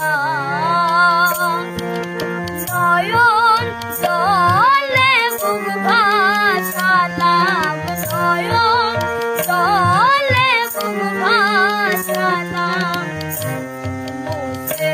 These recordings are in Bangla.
নয়ন জলে মুখ ভাসালাম। নয়ন জলে মুখ ভাসালাম। মুছে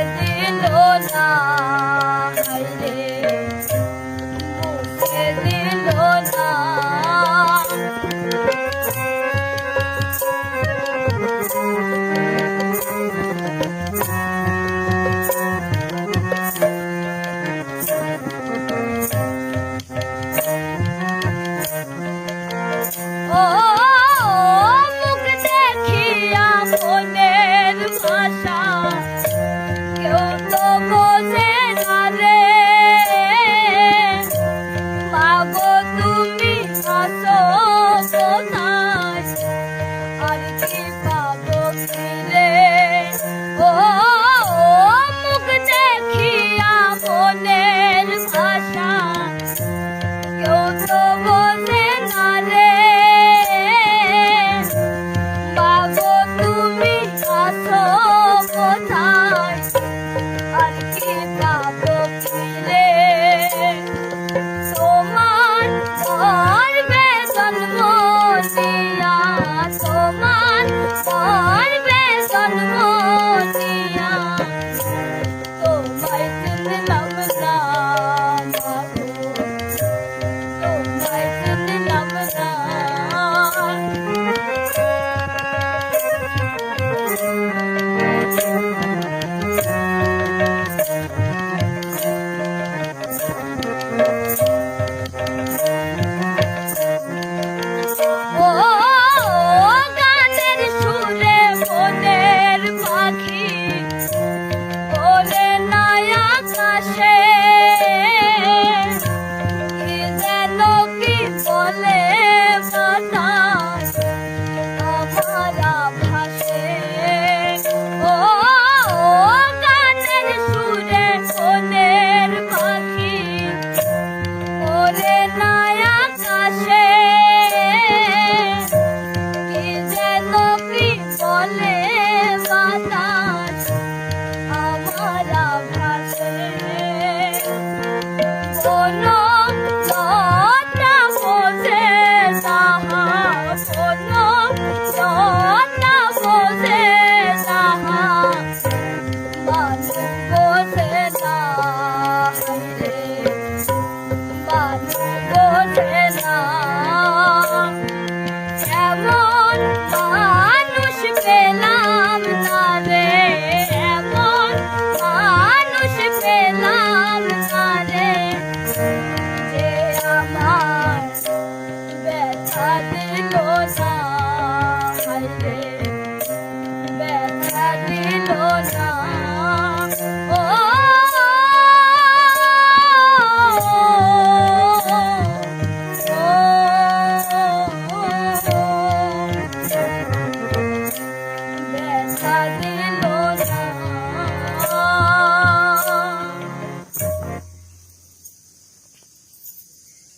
so much. Oh Lord.